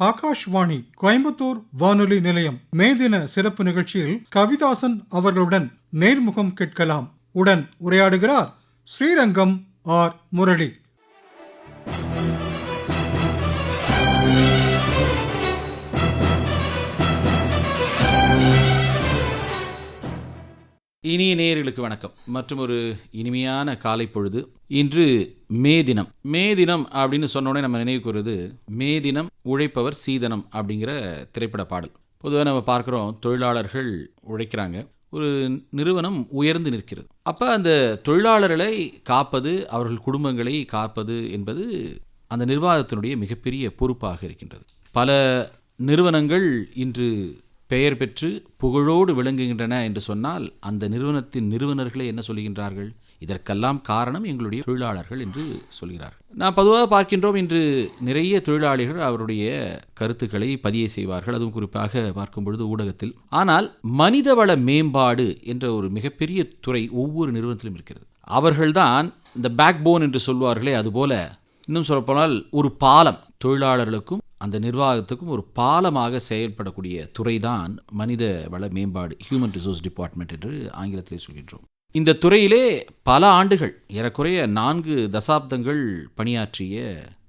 ஆகாஷ்வாணி கோயம்புத்தூர் வானொலி நிலையம் மே தின சிறப்பு நிகழ்ச்சியில் கவிதாசன் அவர்களுடன் நேர்முகம் கேட்கலாம். உடன் உரையாடுகிறார் ஸ்ரீரங்கம் ஆர். முரளி. இனிய நேயர்களுக்கு வணக்கம். மற்றும் ஒரு இனிமையான காலை பொழுது. இன்று மே தினம். மே தினம் அப்படின்னு சொன்னோடனே நம்ம நினைவுக்கு வருது மே தினம் உழைப்பவர் சீதனம் அப்படிங்கிற திரைப்பட பாடல். பொதுவாக நம்ம பார்க்குறோம் தொழிலாளர்கள் உழைக்கிறாங்க. ஒரு நிறுவனம் உயர்ந்து நிற்கிறது. அப்போ அந்த தொழிலாளர்களை காப்பது அவர்கள் குடும்பங்களை காப்பது என்பது அந்த நிர்வாகத்தினுடைய மிகப்பெரிய பொறுப்பாக இருக்கின்றது. பல நிறுவனங்கள் இன்று பெயர் பெற்று புகழோடு விளங்குகின்றன என்று சொன்னால் அந்த நிறுவனத்தின் நிறுவனர்களே என்ன சொல்கின்றார்கள்? இதற்கெல்லாம் காரணம் எங்களுடைய தொழிலாளர்கள் என்று சொல்கிறார்கள். நான் பொதுவாக பார்க்கின்றோம் இன்று நிறைய தொழிலாளிகள் அவருடைய கருத்துக்களை பதிய செய்வார்கள். அதுவும் குறிப்பாக பார்க்கும் பொழுது ஊடகத்தில். ஆனால் மனிதவள மேம்பாடு என்ற ஒரு மிகப்பெரிய துறை ஒவ்வொரு நிறுவனத்திலும் இருக்கிறது. அவர்கள்தான் இந்த பேக் போன் என்று சொல்வார்களே அதுபோல இன்னும் சொல்லப்போனால் ஒரு பாலம் தொழிலாளர்களுக்கும் அந்த நிர்வாகத்துக்கும் ஒரு பாலமாக செயல்படக்கூடிய துறைதான் மனித வள மேம்பாடு ஹியூமன் ரிசோர்ஸ் டிபார்ட்மெண்ட் என்று ஆங்கிலத்திலே சொல்கின்றோம். இந்த துறையிலே பல ஆண்டுகள் ஏறக்குறைய நான்கு தசாப்தங்கள் பணியாற்றிய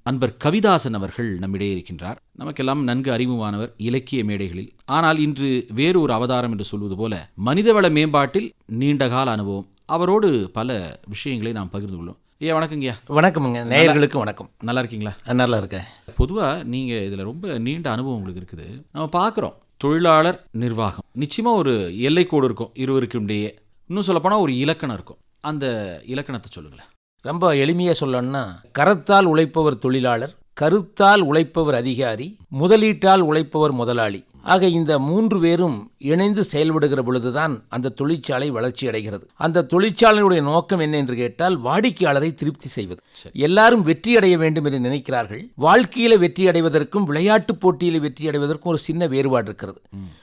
அன்பர் கவிதாசன் அவர்கள் நம்மிடையே இருக்கின்றார். நமக்கெல்லாம் நன்கு அறிமுகமானவர் இலக்கிய மேடைகளில். ஆனால் இன்று வேறு ஒரு அவதாரம் என்று சொல்வது போல மனிதவள மேம்பாட்டில் நீண்டகால அனுபவம். அவரோடு பல விஷயங்களை நாம் பகிர்ந்து கொள்ளும் ஐயா வணக்கங்கய்யா வணக்கமுங்க. நேயர்களுக்கு வணக்கம். நல்லா இருக்கீங்களா? நல்லா இருக்கேன். பொதுவாக நீங்கள் இதில் ரொம்ப நீண்ட அனுபவம் உங்களுக்கு இருக்குது. நம்ம பார்க்குறோம் தொழிலாளர் நிர்வாகம். நிச்சயமாக ஒரு எல்லைக்கோடு இருக்கும். இருவருக்கும் இடையே. இன்னும் சொல்லப்போனால் ஒரு இலக்கணம் இருக்கும். அந்த இலக்கணத்தை சொல்லுங்களேன். ரொம்ப எளிமையாக சொல்லணும்னா கரத்தால் உழைப்பவர் தொழிலாளர் கருத்தால் உழைப்பவர் அதிகாரி முதலீட்டால் உழைப்பவர் முதலாளி. ஆக இந்த மூன்று பேரும் இணைந்து செயல்படுகிற பொழுதுதான் அந்த தொழிற்சாலை வளர்ச்சி அடைகிறது. அந்த தொழிற்சாலையுடைய நோக்கம் என்ன என்று கேட்டால் வாடிக்கையாளரை திருப்தி செய்வது. எல்லாரும் வெற்றி அடைய வேண்டும் என்று நினைக்கிறார்கள். வாழ்க்கையில வெற்றி அடைவதற்கும் விளையாட்டுப் போட்டியில் வெற்றி அடைவதற்கும் ஒரு சின்ன வேறுபாடு இருக்கிறது.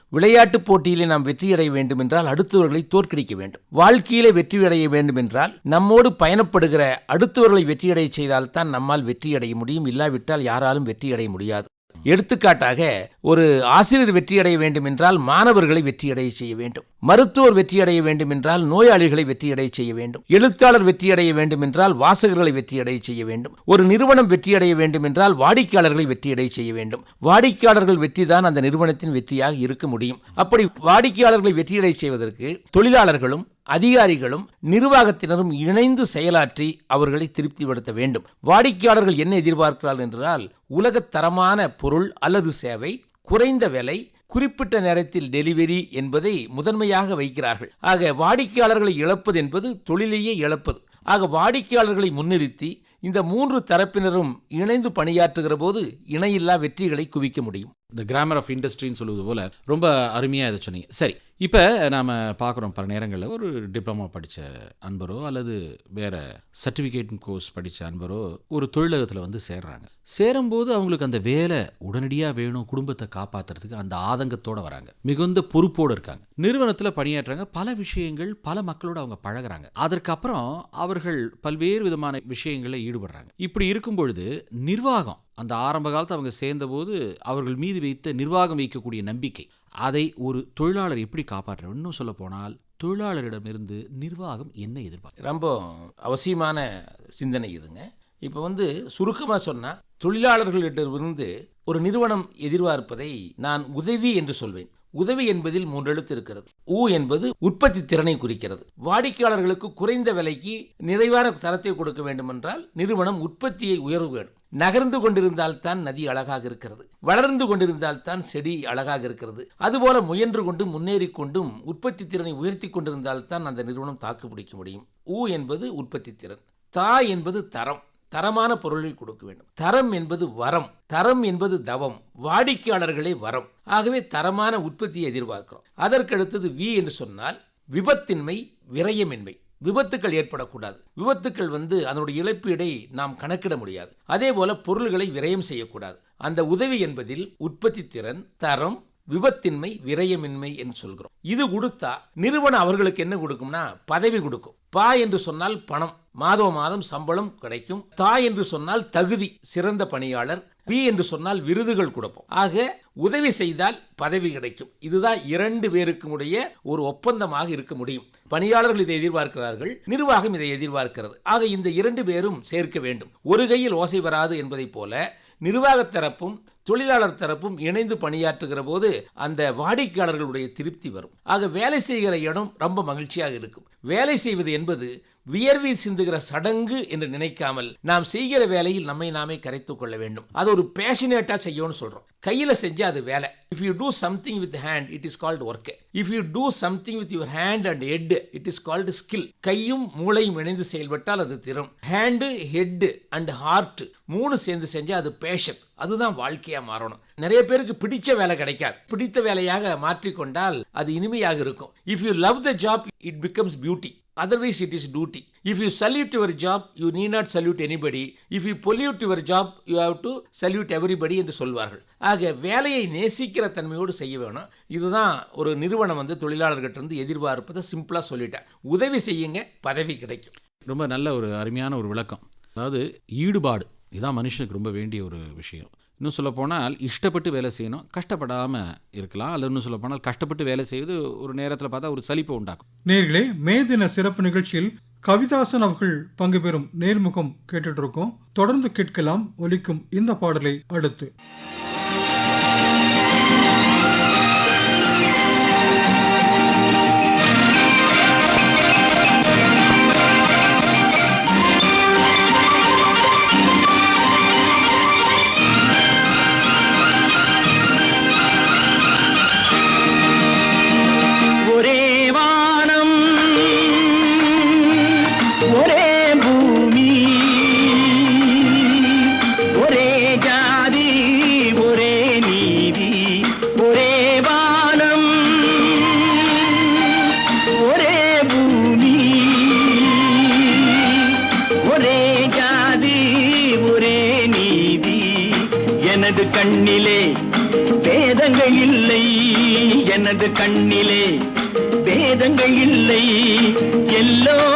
விளையாட்டுப் போட்டியிலே நாம் வெற்றி அடைய வேண்டும் என்றால் அடுத்தவர்களை தோற்கடிக்க வேண்டும். வாழ்க்கையிலே வெற்றி அடைய வேண்டும் என்றால் நம்மோடு பயணப்படுகிற அடுத்தவர்களை வெற்றியடைய செய்தால்தான் நம்மால் வெற்றி அடைய முடியும். இல்லாவிட்டால் யாராலும் வெற்றி அடைய முடியாது. எடுத்துக்காட்டாக ஒரு ஆசிரியர் வெற்றியடைய வேண்டும் என்றால் மாணவர்களை வெற்றியடைய செய்ய வேண்டும். மருத்துவர் வெற்றியடைய வேண்டும் என்றால் நோயாளிகளை வெற்றியடைய செய்ய வேண்டும். எழுத்தாளர் வெற்றியடைய வேண்டும் என்றால் வாசகர்களை வெற்றியடைய செய்ய வேண்டும். ஒரு நிறுவனம் வெற்றியடைய வேண்டும் என்றால் வாடிக்கையாளர்களை வெற்றியடைய செய்ய வேண்டும். வாடிக்கையாளர்கள் வெற்றிதான் அந்த நிறுவனத்தின் வெற்றியாக இருக்க முடியும். அப்படி வாடிக்கையாளர்களை வெற்றியடைய செய்வதற்கு தொழிலாளர்களும் அதிகாரிகளும் நிர்வாகத்தினரும் இணைந்து செயலாற்றி அவர்களை திருப்திப்படுத்த வேண்டும். வாடிக்கையாளர்கள் என்ன எதிர்பார்க்கிறார்கள் என்றால் உலகத்தரமான பொருள் அல்லது சேவை குறைந்த விலை குறிப்பிட்ட நேரத்தில் டெலிவரி என்பதை முதன்மையாக வைக்கிறார்கள். ஆக வாடிக்கையாளர்களை இழப்பது என்பது தொழிலையே இழப்பது. ஆக வாடிக்கையாளர்களை முன்னிறுத்தி இந்த மூன்று தரப்பினரும் இணைந்து பணியாற்றுகிற போது இணையில்லா வெற்றிகளை குவிக்க முடியும். இந்த கிராமர் ஆஃப் இண்டஸ்ட்ரின்னு சொல்லுவது போல ரொம்ப அருமையாக இதை சொன்னீங்க. சரி இப்போ நாம் பார்க்குறோம் பல நேரங்களில் ஒரு டிப்ளமா படித்த அன்பரோ அல்லது வேறு சர்டிஃபிகேட் கோர்ஸ் படித்த அன்பரோ ஒரு தொழிலகத்தில் வந்து சேர்றாங்க. சேரும்போது அவங்களுக்கு அந்த வேலை உடனடியாக வேணும் குடும்பத்தை காப்பாற்றுறதுக்கு அந்த ஆதங்கத்தோடு வராங்க. மிகுந்த பொறுப்போடு இருக்காங்க. நிறுவனத்தில் பணியாற்றுறாங்க. பல விஷயங்கள் பல மக்களோடு அவங்க பழகுறாங்க. அதற்கப்புறம் அவர்கள் பல்வேறு விதமான விஷயங்களில் ஈடுபடுறாங்க. இப்படி இருக்கும் பொழுது நிர்வாகம் அந்த ஆரம்ப காலத்தில் அவங்க சேர்ந்தபோது அவர்கள் மீது வைத்த நிர்வாகம் வைக்கக்கூடிய நம்பிக்கை. அதை ஒரு தொழிலாளர் எப்படி காப்பாற்ற இன்னும் சொல்ல போனால் தொழிலாளரிடமிருந்து நிர்வாகம் என்ன எதிர்பார்க்கும்? ரொம்ப அவசியமான சிந்தனை இதுங்க. இப்போ வந்து சுருக்கமாக சொன்னால் தொழிலாளர்களிடமிருந்து ஒரு நிறுவனம் எதிர்பார்ப்பதை நான் உதவி என்று சொல்வேன். உதவி என்பதில் மூன்று எழுத்து இருக்கிறது. ஊ என்பது உற்பத்தி திறனை குறிக்கிறது. வாடிக்கையாளர்களுக்கு குறைந்த விலைக்கு நிறைவான தரத்தை கொடுக்க வேண்டுமென்றால் நிறுவனம் உற்பத்தியை உயர்வு வேண்டும் நகர்ந்து கொண்டிருந்தால்தான் நதி அழகாக இருக்கிறது. வளர்ந்து கொண்டிருந்தால்தான் செடி அழகாக இருக்கிறது. அதுபோல முயன்று கொண்டு முன்னேறி கொண்டும் உற்பத்தி திறனை உயர்த்தி கொண்டிருந்தால்தான் அந்த நிறுவனம் தாக்கு பிடிக்க முடியும். ஊ என்பது உற்பத்தி திறன். தா என்பது தரம். தரமான பொருளை கொடுக்க வேண்டும். தரம் என்பது வரம். தரம் என்பது தவம். வாடிக்கையாளர்களே வரம். ஆகவே தரமான உற்பத்தியை எதிர்பார்க்கிறோம். அதற்கடுத்தது வி என்று சொன்னால் விபத்தின்மை விரயமின்மை. விபத்துக்கள் ஏற்படக்கூடாது. விபத்துக்கள் வந்து அதனுடைய இழப்பீடை நாம் கணக்கிட முடியாது. அதே போல பொருள்களை விரயம் செய்யக்கூடாது. அந்த உதவி என்பதில் உற்பத்தி திறன் தரம் விபத்தின்மை விரயமின்மை என்று சொல்கிறோம். இது கொடுத்தா நிறுவனம் அவர்களுக்கு என்ன கொடுக்கும்னா பதவி கொடுக்கும். பா என்று சொன்னால் பணம். மாதோ மாதம் சம்பளம் கிடைக்கும். தா என்று சொன்னால் தகுதி சிறந்த பணியாளர் வி என்று சொன்னால் விருதுகள் கொடுப்போம். ஆக உதவி செய்தால் பதவி கிடைக்கும். இதுதான் இரண்டு பேருக்கும் உடைய ஒரு ஒப்பந்தமாக இருக்க முடியும். பணியாளர்கள் இதை எதிர்பார்க்கிறார்கள் நிர்வாகம் இதை எதிர்பார்க்கிறது. ஆக இந்த இரண்டு பேரும் சேர்க்க வேண்டும். ஒரு கையில் ஓசை வராது என்பதைப் போல நிர்வாகத் தரப்பும் தொழிலாளர் தரப்பும் இணைந்து பணியாற்றுகிற போது அந்த வாடிக்கையாளர்களுடைய திருப்தி வரும். ஆக வேலை செய்கிற இடம் ரொம்ப மகிழ்ச்சியாக இருக்கும். வேலை செய்வது என்பது வியர்வை சிந்துகிற சடங்கு என்று நினைக்காமல் நாம் செய்கிற வேலையில் நம்மை நாமே கரைத்துக் கொள்ள வேண்டும். அது ஒரு பேஷனேட்டா செய்யணும்னு சொல்றோம். கையில செஞ்சால் அது வேலை. If you do something with hand it is called work if you do something with your hand and head it is called skill கையும் மூளையும் இணைந்து செயல்பட்டால் அது திறம். ஹேண்டு ஹெட்டு அண்ட் ஹார்ட் மூணு சேர்ந்து செஞ்சால் அது பேஷன் அதுதான் வாழ்க்கையா மாறணும். நிறைய பேருக்கு பிடிச்ச வேலை கிடைக்காது. பிடித்த வேலையாக மாற்றிக்கொண்டால் அது இனிமையாக இருக்கும். If you love the job it becomes beauty otherwise it is duty if you salute your job you need not salute anybody if you pollute your job you have to salute everybody என்று சொல்வார்கள். ஆக வேலையை நேசிக்கிற தன்மையோடு செய்ய வேணும். இதுதான் ஒரு நிறுவனம் வந்து தொழிலாளர்கிட்ட இருந்து எதிர்பார்ப்பதை சிம்பிளாக சொல்லிட்டேன் உதவி செய்யுங்க பதவி கிடைக்கும். ரொம்ப நல்ல ஒரு அருமையான ஒரு விளக்கம். அதாவது ஈடுபாடு இதுதான் மனுஷனுக்கு ரொம்ப வேண்டிய ஒரு விஷயம். இன்னும் சொல்லப்போனால் இஷ்டப்பட்டு வேலை செய்யணும் கஷ்டப்படாமல் இருக்கலாம். அல்லது இன்னும் சொல்லப்போனால் கஷ்டப்பட்டு வேலை செய்வது ஒரு நேரத்தில் பார்த்தா ஒரு சலிப்பை உண்டாக்கும். நேர்களே மே தின சிறப்பு நிகழ்ச்சியில் கவிதாசன் அவர்கள் பங்கு பெறும் நேர்முகம் கேட்டுட்டு இருக்கோம். தொடர்ந்து கேட்கலாம் ஒலிக்கும் இந்த பாடலை அடுத்து. வேதங்கள் இல்லை. எல்லோ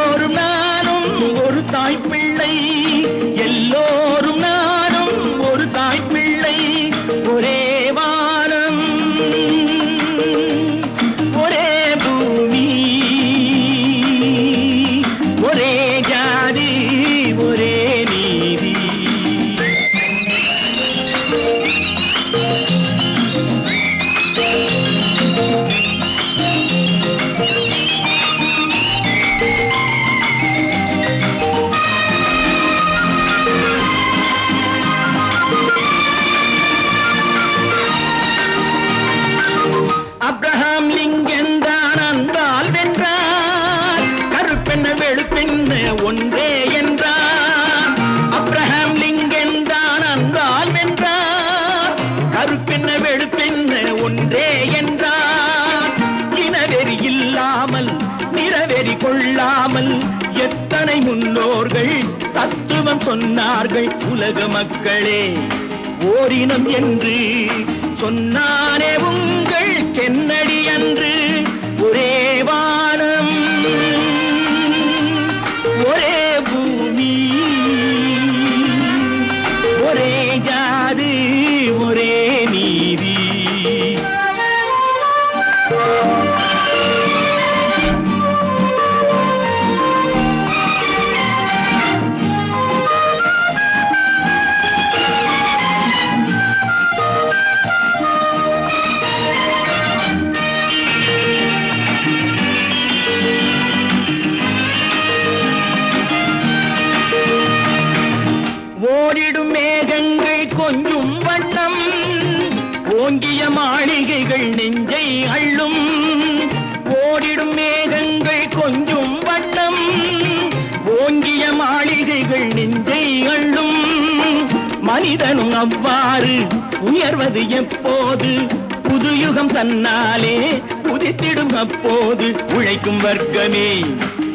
ஓரினம் என்று ஓங்கிய மாளிகைகள் நெஞ்சை அள்ளும். ஓடிடும் மேகங்கள் கொஞ்சும் வண்ணம். ஓங்கிய மாளிகைகள் நெஞ்சை அள்ளும். மனிதனும் அவ்வாறு உயர்வது எப்போது? புதுயுகம் தன்னாலே புதித்திடும் அப்போது. உழைக்கும் வர்க்கமே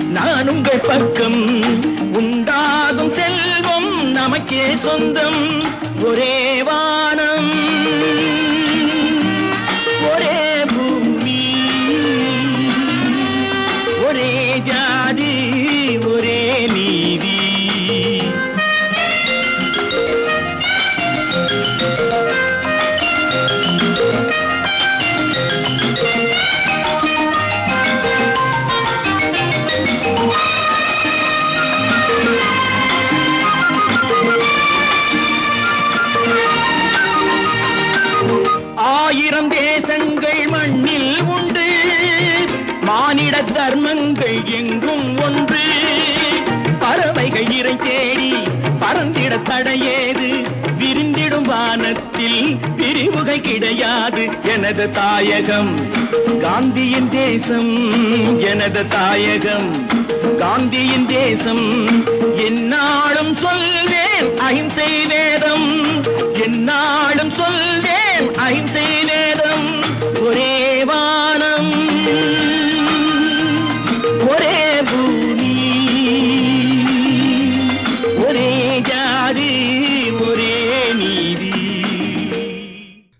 நான் உங்கள் பக்கம். உண்டாகும் செல்வம் நமக்கே சொந்தம். ஒரே வானம். தடையேது? விரிந்திடும் வானத்தில் பிரிவுகை கிடையாது. எனது தாயகம் காந்தியின் தேசம் எனது தாயகம் காந்தியின் தேசம். என்னாலும் சொல்வேன் அகிம்சை வேதம். என்னாலும் சொல்வேன் அகிம்சை வேதம். ஒரே வானம்.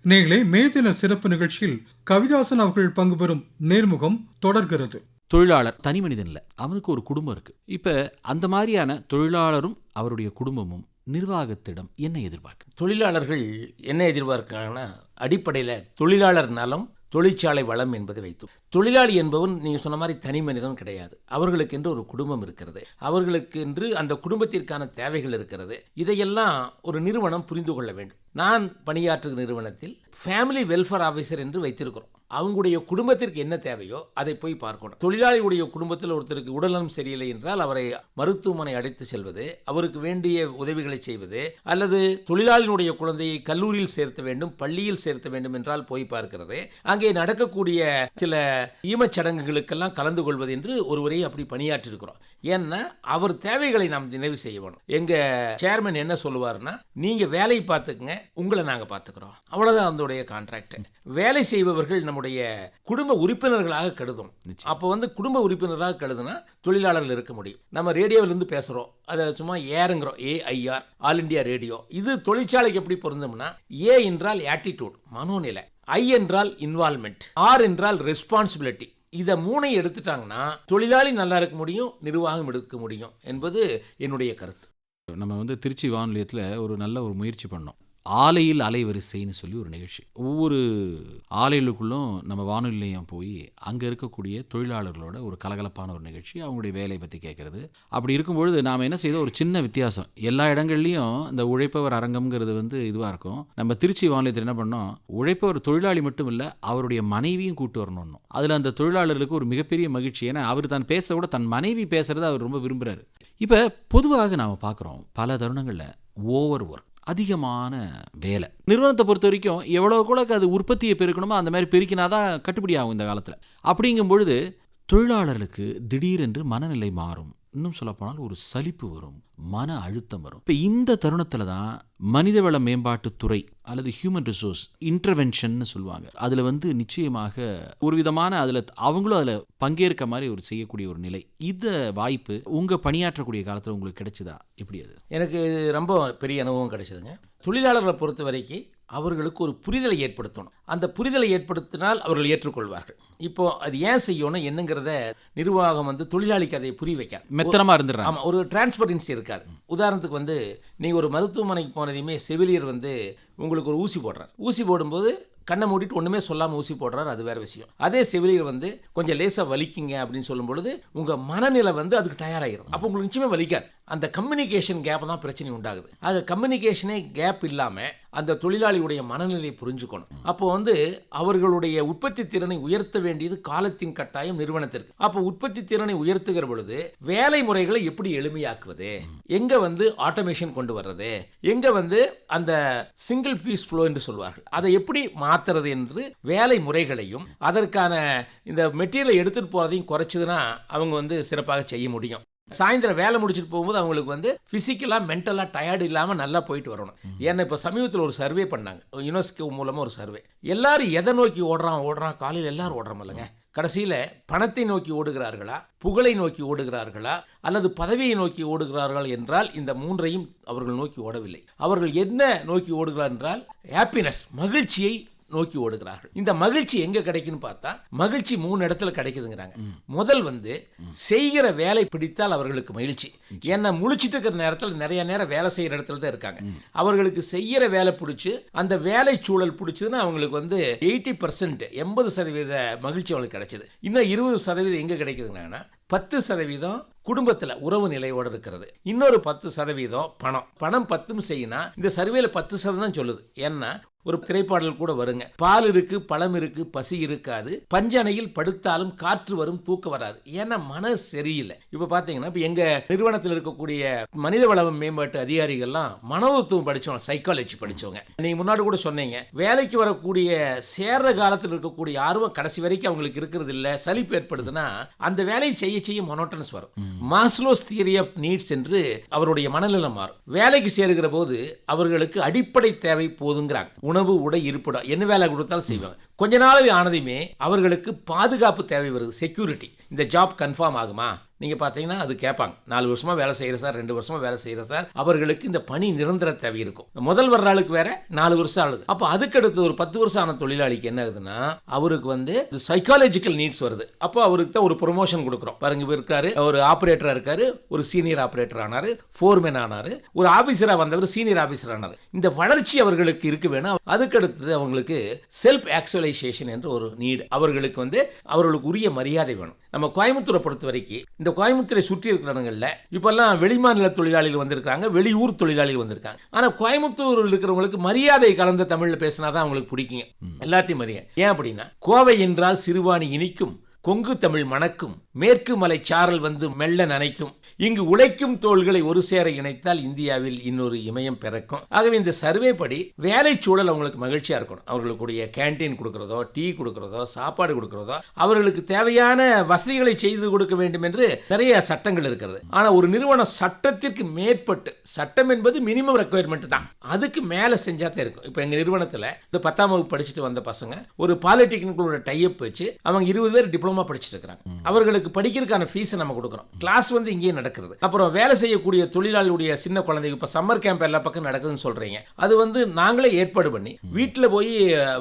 நேர்களே மே தின சிறப்பு நிகழ்ச்சியில் கவிதாசன் அவர்கள் பங்கு பெறும் நேர்முகம் தொடர்கிறது. தொழிலாளர் தனி மனிதன் இல்லை அவனுக்கு ஒரு குடும்பம் இருக்கு. இப்போ அந்த மாதிரியான தொழிலாளரும் அவருடைய குடும்பமும் நிர்வாகத்திடம் என்ன எதிர்பார்க்கு? தொழிலாளர்கள் என்ன எதிர்பார்க்கிறாங்கன்னா அடிப்படையில் தொழிலாளர் நலம் தொழிற்சாலை வளம் என்பதை வைத்து. தொழிலாளி என்பவன் நீங்கள் சொன்ன மாதிரி தனி மனிதன் கிடையாது. அவர்களுக்கென்று ஒரு குடும்பம் இருக்கிறது. அவர்களுக்கென்று அந்த குடும்பத்திற்கான தேவைகள் இருக்கிறது. இதையெல்லாம் ஒரு நிறுவனம் புரிந்து கொள்ள வேண்டும். நான் பணியாற்றுகிற நிறுவனத்தில் ஃபேமிலி வெல்ஃபேர் ஆஃபீஸர் என்று வைத்திருக்கிறோம். அவங்களுடைய குடும்பத்திற்கு என்ன தேவையோ அதை போய் பார்க்கணும். தொழிலாளியுடைய குடும்பத்தில் ஒருத்தருக்கு உடல்நலம் சரியில்லை என்றால் அவரை மருத்துவமனை அழைத்து செல்வது அவருக்கு வேண்டிய உதவிகளை செய்வது அல்லது தொழிலாளியினுடைய குழந்தையை கல்லூரியில் சேர்த்த வேண்டும் பள்ளியில் சேர்த்த வேண்டும் என்றால் போய் பார்க்கிறது. அங்கே நடக்கக்கூடிய சில ஈமச்சடங்குகளுக்கெல்லாம் கலந்து கொள்வது என்று ஒருவரை அப்படி பணியாற்றிருக்கிறோம் ஏன்னா அவர் தேவைகளை நாம் நினைவு செய்ய வேணும் எங்க சேர்மன் என்ன சொல்லுவாருன்னா நீங்க வேலையை பார்த்துக்குங்க உங்களை நாங்க பார்த்துக்கிறோம். அவ்வளவுதான் அதோடைய கான்ட்ராக்ட் வேலை செய்பவர்கள் நம்முடைய குடும்ப உறுப்பினர்களாக கருதும். அப்போ வந்து குடும்ப உறுப்பினராக கருதுனா தொழிலாளர்கள் இருக்க முடியும். நம்ம ரேடியோவில் இருந்து பேசுறோம். அதை சும்மா ஏறுங்கிறோம். ஏஐஆர் ஆல் இந்தியா ரேடியோ இது தொழிற்சாலைக்கு எப்படி பொருந்தும்னா ஏ என்றால் ஆட்டிடியூட் மனோநிலை. ஐ என்றால் இன்வால்மெண்ட் ஆர் என்றால் ரெஸ்பான்சிபிலிட்டி இதை மூணை எடுத்துட்டாங்கன்னா தொழிலாளி நல்லா இருக்க முடியும் நிர்வாகம் எடுக்க முடியும் என்பது என்னுடைய கருத்து. நம்ம வந்து திருச்சி வானொலியத்தில் ஒரு நல்ல ஒரு முயற்சி பண்ணோம். ஆலையில் அலைவரிசைன்னு சொல்லி ஒரு நிகழ்ச்சி. ஒவ்வொரு ஆலைகளுக்குள்ளும் நம்ம வானொலி நிலையம் போய் அங்கே இருக்கக்கூடிய தொழிலாளர்களோட ஒரு கலகலப்பான ஒரு நிகழ்ச்சி அவங்களுடைய வேலையை பற்றி கேட்குறது. அப்படி இருக்கும்பொழுது நாம் என்ன செய்தோம்? ஒரு சின்ன வித்தியாசம். எல்லா இடங்கள்லையும் இந்த உழைப்பவர் அரங்கம்ங்கிறது வந்து இதுவாக இருக்கும். நம்ம திருச்சி வானொலியத்தில் என்ன பண்ணோம்? உழைப்பவர் தொழிலாளி மட்டும் இல்லை அவருடைய மனைவியும் கூட்டு வரணும்னு அதில் அந்த தொழிலாளர்களுக்கு ஒரு மிகப்பெரிய மகிழ்ச்சி. ஏன்னா அவர் தான் பேச கூட தன் மனைவி பேசுறதை அவர் ரொம்ப விரும்புகிறாரு இப்போ பொதுவாக நாம் பார்க்குறோம் பல தருணங்களில் ஓவர் ஒர்க். அதிகமான வேலை. நிறுவனத்தை பொறுத்த வரைக்கும் எவ்வளோ கூட அது உற்பத்தியை பெருக்கணுமோ அந்த மாதிரி பெருக்கினா தான் கட்டுப்படி ஆகும் இந்த காலத்தில். அப்படிங்கும் பொழுது தொழிலாளர்களுக்கு திடீரென்று மனநிலை மாறும். இன்னும் சொல்லப்போனால் ஒரு சலிப்பு வரும் மன அழுத்தம் வரும். இப்போ இந்த தருணத்தில் தான் மனிதவள மேம்பாட்டுத்துறை அல்லது ஹியூமன் ரிசோர்ஸ் இன்டர்வென்ஷன்னு சொல்லுவாங்க. அதில் வந்து நிச்சயமாக ஒரு விதமான அதில் அவங்களும் அதில் பங்கேற்க மாதிரி ஒரு செய்யக்கூடிய ஒரு நிலை. இந்த வாய்ப்பு உங்கள் பணியாற்றக்கூடிய காலத்தில் உங்களுக்கு கிடைச்சதா? எப்படி அது? எனக்கு இது ரொம்ப பெரிய அனுபவம் கிடைச்சதுங்க. தொழிலாளர்களை பொறுத்த வரைக்கும் அவர்களுக்கு ஒரு புரிதலை ஏற்படுத்தணும். அந்த புரிதலை ஏற்படுத்தினால் அவர்கள் ஏற்றுக்கொள்வார்கள். இப்போ அது ஏன் செய்யணும் என்னங்கிறத நிர்வாகம் வந்து தொழிலாளிக்கு அதை புரிய வைக்க மெத்தனமாக இருந்துடுறாங்க. ஆமாம் ஒரு டிரான்ஸ்பரன்சி இருக்காது. உதாரணத்துக்கு வந்து நீங்கள் ஒரு மருத்துவமனைக்கு போனதையுமே செவிலியர் வந்து உங்களுக்கு ஒரு ஊசி போடுறார். ஊசி போடும்போது கண்ணை மூடிட்டு ஒன்றுமே சொல்லாமல் ஊசி போடுறாரு அது வேற விஷயம். அதே செவிலியர் வந்து கொஞ்சம் லேசாக வலிக்குங்க அப்படின்னு சொல்லும் பொழுது உங்கள் மனநிலை வந்து அதுக்கு தயாராகிடும் அப்போ உங்களுக்கு நிச்சயமே வலிக்காது. அந்த கம்யூனிகேஷன் கேப் தான் பிரச்சனை உண்டாகுது. அது கம்யூனிகேஷனே கேப் இல்லாமல் அந்த தொழிலாளியுடைய மனநிலையை புரிஞ்சுக்கணும். அப்போ வந்து அவர்களுடைய உற்பத்தி திறனை உயர்த்த வேண்டியது காலத்தின் கட்டாயம் நிறுவனத்திற்கு. அப்போ உற்பத்தி திறனை உயர்த்துகிற பொழுது வேலை முறைகளை எப்படி எளிமையாக்குவது? எங்க வந்து ஆட்டோமேஷன் கொண்டு வர்றது? எங்க வந்து அந்த சிங்கிள் பீஸ் ஃப்ளோ என்று சொல்வார்கள். அதை எப்படி மாத்துறது என்று வேலை முறைகளையும் அதற்கான இந்த மெட்டீரியலை எடுத்துட்டு போறதையும் குறைச்சதுன்னா அவங்க வந்து சிறப்பாக செய்ய முடியும். சாயந்தரம் வேலை முடிச்சுட்டு போகும்போது அவங்களுக்கு வந்து ஃபிசிக்கலாக மென்டலாக டயர்டு இல்லாமல் நல்லா போயிட்டு வரணும். ஏன்னா இப்போ சமீபத்தில் ஒரு சர்வே பண்ணாங்க. யுனெஸ்கோ மூலமாக ஒரு சர்வே எல்லாரும் எதை நோக்கி ஓடுறான் ஓடுறான்? காலையில் எல்லாரும் ஓடுறோம் இல்லைங்க. கடைசியில் பணத்தை நோக்கி ஓடுகிறார்களா? புகழை நோக்கி ஓடுகிறார்களா? அல்லது பதவியை நோக்கி ஓடுகிறார்கள் என்றால் இந்த மூன்றையும் அவர்கள் நோக்கி ஓடவில்லை. அவர்கள் என்ன நோக்கி ஓடுகிறார் என்றால் ஹாப்பினஸ் மகிழ்ச்சியை நோக்கி ஓடுகிறார்கள். இந்த மகிழ்ச்சி எங்க கிடைக்குன்னு பார்த்தா மகிழ்ச்சி மூணு இடத்துல கிடைக்குதுங்கிறாங்க. முதல் வந்து செய்கிற வேலை பிடித்தால் அவர்களுக்கு மகிழ்ச்சி. ஏன்னா முழிச்சிட்டு இருக்கிற நேரத்தில் நிறைய நேரம் வேலை செய்யற இடத்துல தான் இருக்காங்க. அவர்களுக்கு செய்யற வேலை பிடிச்சி அந்த வேலை சூழல் பிடிச்சதுன்னா அவங்களுக்கு வந்து எயிட்டி பர்சன்ட் எண்பது சதவீத மகிழ்ச்சி அவங்களுக்கு கிடைச்சது. இன்னும் இருபது சதவீதம் எங்க கிடைக்குதுங்கன்னா பத்து சதவீதம் குடும்பத்தில் உறவு நிலையோடு இருக்கிறது. இன்னொரு பத்து சதவீதம் பணம். பணம் பத்தும் செய்யினா இந்த சர்வேல பத்து சதவீதம் சொல்லுது. ஏன்னா ஒரு திரைப்பாடல் கூட வருங்க. பால் இருக்கு பழம் இருக்கு பசி இருக்காது. பஞ்சனையில் படுத்தாலும் காற்று வரும் தூக்கம் வராது. ஏன்னா மன சரியில்லை. இப்ப பாத்தீங்கன்னா இப்ப எங்க நிறுவனத்தில் இருக்கக்கூடிய மனித வள மேம்பாட்டு அதிகாரிகள்லாம் மனோதத்துவம் படிச்சவங்க சைக்காலஜி படிச்சவங்க. நீங்க முன்னாடி கூட சொன்னீங்க வேலைக்கு வரக்கூடிய சேர்ற காலத்தில் இருக்கக்கூடிய ஆர்வம் கடைசி வரைக்கும் அவங்களுக்கு இருக்கிறது இல்ல சலிப்பு ஏற்படுதுன்னா அந்த வேலையை செய்ய செய்ய மொனோட்டனஸ் வரும். மாஸ்லோஸ் தியரி ஆஃப் நீட்ஸ் என்று அவருடைய மனநிலை மாறும். வேலைக்கு சேருகிற போது அவர்களுக்கு அடிப்படை தேவை போதுங்கிறாங்க. உணவு உடை இருப்பிடம் என்ன வேலை கொடுத்தாலும் செய்வாங்க கொஞ்ச நாள் ஆனதையுமே அவர்களுக்கு பாதுகாப்பு தேவை வருது செக்யூரிட்டி இந்த ஜாப் கன்ஃபார்ம் ஆகுமா? நீங்கள் பார்த்தீங்கன்னா அது கேட்பாங்க. நாலு வருஷமா வேலை செய்கிற சார் ரெண்டு வருஷமா வேலை செய்கிற சார் அவர்களுக்கு இந்த பணி நிரந்தர தேவை இருக்கும். முதல் வர்ற ஆளுக்கு வேற நாலு வருஷம் ஆளுது. அப்போ அதுக்கடுத்து ஒரு பத்து வருஷம் ஆன தொழிலாளிக்கு என்ன ஆகுதுன்னா அவருக்கு வந்து சைக்காலஜிக்கல் நீட்ஸ் வருது. அப்போ அவருக்கு தான் ஒரு ப்ரொமோஷன் கொடுக்குறோம். பாருங்க இவர் இருக்காரு ஒரு ஆப்ரேட்டராக இருக்காரு ஒரு சீனியர் ஆப்ரேட்டர் ஆனார் ஃபோர்மேன் ஆனார் ஒரு ஆஃபீஸராக வந்தவர் சீனியர் ஆஃபீஸர் ஆனார். இந்த வளர்ச்சி அவர்களுக்கு இருக்கு வேணும். அதுக்கடுத்தது அவங்களுக்கு செல்ஃப் ஆக்சுவலைசேஷன் என்ற ஒரு நீடு அவர்களுக்கு வந்து அவர்களுக்கு உரிய மரியாதை வேணும். நம்ம கோயம்புத்தூரை பொறுத்த வரைக்கும் இந்த கோயம்புத்தூரை சுற்றி இருக்கிற இடங்கள்ல இப்பெல்லாம் வெளிமாநில தொழிலாளிகள் வந்திருக்காங்க வெளியூர் தொழிலாளிகள் வந்திருக்காங்க. ஆனா கோயம்புத்தூரில் இருக்கிறவங்களுக்கு மரியாதை கலந்த தமிழ்ல பேசினா தான் அவங்களுக்கு பிடிக்குங்க. எல்லாத்தையும் மரியாதை. ஏன் அப்படின்னா கோவை என்றால் சிறுவாணி இனிக்கும் கொங்கு தமிழ் மணக்கும் மேற்கு மலை சாரல் வந்து மெல்ல நனைக்கும். இங்கு உழைக்கும் தோள்களை ஒரு சேர இணைத்தால் இந்தியாவில் இன்னொரு இமயம் பிறக்கும். ஆகவே இந்த சர்வே படி வேலை சூழல் அவங்களுக்கு மகிழ்ச்சியா இருக்கணும். அவர்களுக்குடைய கேண்டீன் கொடுக்கறதோ டீ கொடுக்கறதோ சாப்பாடு கொடுக்கறதோ அவர்களுக்கு தேவையான வசதிகளை செய்து கொடுக்க வேண்டும் என்று நிறைய சட்டங்கள் இருக்கிறது. ஆனா ஒரு நிறுவனம் சட்டத்திற்கு மேற்பட்டு சட்டம் என்பது மினிமம் ரெக்குயர்மெண்ட் தான். அதுக்கு மேல செஞ்சா தான் இருக்கும். இப்போ எங்க நிறுவனத்துல இந்த பத்தாம் வகுப்பு படிச்சுட்டு வந்த பசங்க ஒரு பாலிடெக்னிக்கலோட டைப் வச்சு அவங்க இருபது பேர் டிப்ளமா படிச்சுட்டு இருக்கிறாங்க. அவர்களுக்கு படிக்கிறதுக்கான ஃபீஸை நம்ம கொடுக்குறோம். கிளாஸ் வந்து இங்கேயே நடக்கிறது. அப்புறம் வேலை செய்யக்கூடிய தொழிலாளியுடைய சின்ன குழந்தைங்க இப்போ சம்மர் கேம்ப் எல்லா பக்கம் நடக்குதுன்னு சொல்கிறீங்க அது வந்து நாங்களே ஏற்பாடு பண்ணி வீட்டில் போய்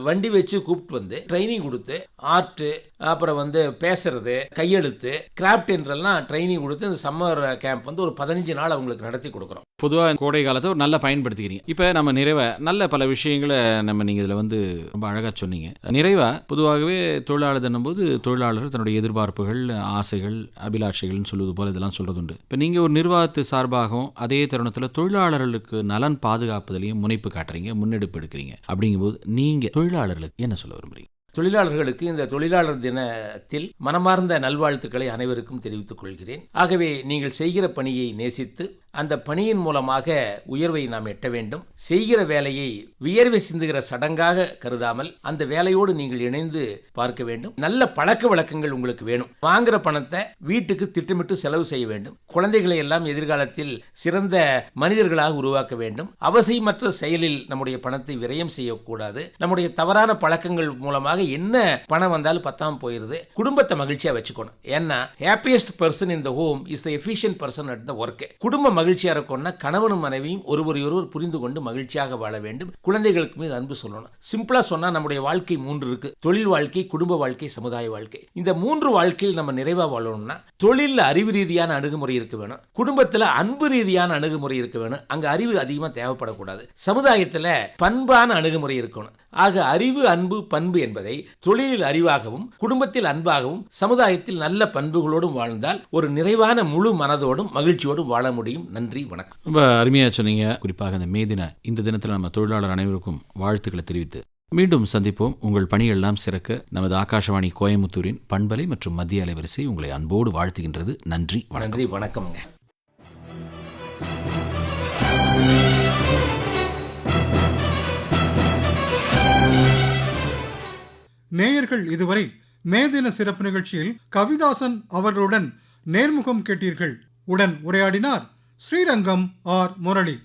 வண்டி வச்சு கூப்பிட்டு வந்து ட்ரைனிங் கொடுத்து ஆர்ட்டு அப்புறம் வந்து பேசுறது கையெழுத்து கிராஃப்ட் என்றெல்லாம் ட்ரைனிங் கொடுத்து இந்த சம்மர் கேம்ப் வந்து ஒரு பதினஞ்சு நாள் அவங்களுக்கு நடத்தி கொடுக்குறோம். பொதுவாக கோடை காலத்தை ஒரு நல்லா பயன்படுத்திக்கிறீங்க. இப்போ நம்ம நிறைவாக நல்ல பல விஷயங்களை நம்ம நீங்கள் இதில் வந்து ரொம்ப அழகாக சொன்னீங்க. நிறைவாக பொதுவாகவே தொழிலாளர் தினம்போது தொழிலாளர்கள் தன்னுடைய எதிர்பார்ப்புகள் ஆசைகள் அபிலாஷைகள்னு சொல்வது போல் இதெல்லாம் சொல்கிறது உண்டு இப்போ நீங்கள் ஒரு நிர்வாகத்து சார்பாகவும் அதே தருணத்தில் தொழிலாளர்களுக்கு நலன் பாதுகாப்பதிலையும் முனைப்பு காட்டுறீங்க முன்னெடுப்பு எடுக்கிறீங்க. அப்படிங்கும்போது நீங்கள் தொழிலாளர்களுக்கு என்ன சொல்ல விரும்புறீங்க? தொழிலாளர்களுக்கு இந்த தொழிலாளர் தினத்தில் மனமார்ந்த நல்வாழ்த்துக்களை அனைவருக்கும் தெரிவித்துக் கொள்கிறேன். ஆகவே நீங்கள் செய்கிற பணியை நேசித்து அந்த பணியின் மூலமாக உயர்வை நாம் எட்ட வேண்டும். செய்கிற வேலையை வியர்வை சிந்துகிற சடங்காக கருதாமல் அந்த வேலையோடு நீங்கள் இணைந்து பார்க்க வேண்டும். நல்ல பழக்க வழக்கங்கள் உங்களுக்கு வேணும். வாங்குற பணத்தை வீட்டுக்கு திட்டமிட்டு செலவு செய்ய வேண்டும். குழந்தைகளை எல்லாம் எதிர்காலத்தில் சிறந்த மனிதர்களாக உருவாக்க வேண்டும். அவசியமற்ற செயலில் நம்முடைய பணத்தை விரயம் செய்யக்கூடாது. நம்முடைய தவறான பழக்கங்கள் மூலமாக என்ன பணம் வந்தாலும் பத்தாம போயிருது. குடும்பத்தை மகிழ்ச்சியா வச்சுக்கணும். ஏன்னா happiest person in the home is the efficient person at the work குடும்ப மகிழ்ச்சியா இருக்கணும்னா கணவனும் மனைவியும் ஒருவர் ஒருவர் புரிந்து கொண்டு மகிழ்ச்சியாக வாழ வேண்டும். குழந்தைகளுக்கு மீது அன்பு சொல்லணும். சிம்பிளா சொன்னா நம்முடைய வாழ்க்கை மூன்று இருக்கு. தொழில் வாழ்க்கை குடும்ப வாழ்க்கை சமுதாய வாழ்க்கை. இந்த மூன்று வாழ்க்கையில் நம்ம நிறைவா வாழணும்னா தொழில்ல அறிவு ரீதியான அணுகுமுறை இருக்க வேணும். குடும்பத்துல அன்பு ரீதியான அணுகுமுறை இருக்க வேணும். அங்க அறிவு அதிகமா தேவைப்படக்கூடாது. சமுதாயத்துல பண்பான அணுகுமுறை இருக்கணும். ஆக அறிவு அன்பு பண்பு என்பதை தொழிலில் அறிவாகவும் குடும்பத்தில் அன்பாகவும் சமுதாயத்தில் நல்ல பண்புகளோடும் வாழ்ந்தால் ஒரு நிறைவான முழு மனதோடும் மகிழ்ச்சியோடும் வாழ முடியும். நன்றி வணக்கம். ரொம்ப அருமையாக சொன்னீங்க. குறிப்பாக இந்த மே தின இந்த தினத்தில் நம்ம தொழிலாளர் அனைவருக்கும் வாழ்த்துக்களை தெரிவித்து. மீண்டும் சந்திப்போம். உங்கள் பணியெல்லாம் சிறக்க நமது ஆகாஷவாணி கோயமுத்தூரின் பண்பலை மற்றும் மத்திய அலைவரிசை உங்களை அன்போடு வாழ்த்துகின்றது. நன்றி வணக்கம். நன்றி வணக்கம்ங்க. நேயர்கள் இதுவரை மே தின சிறப்பு நிகழ்ச்சியில் கவிதாசன் அவர்களுடன் நேர்முகம் கேட்டீர்கள். உடன் உரையாடினார் ஸ்ரீரங்கம் ஆர் முரளி.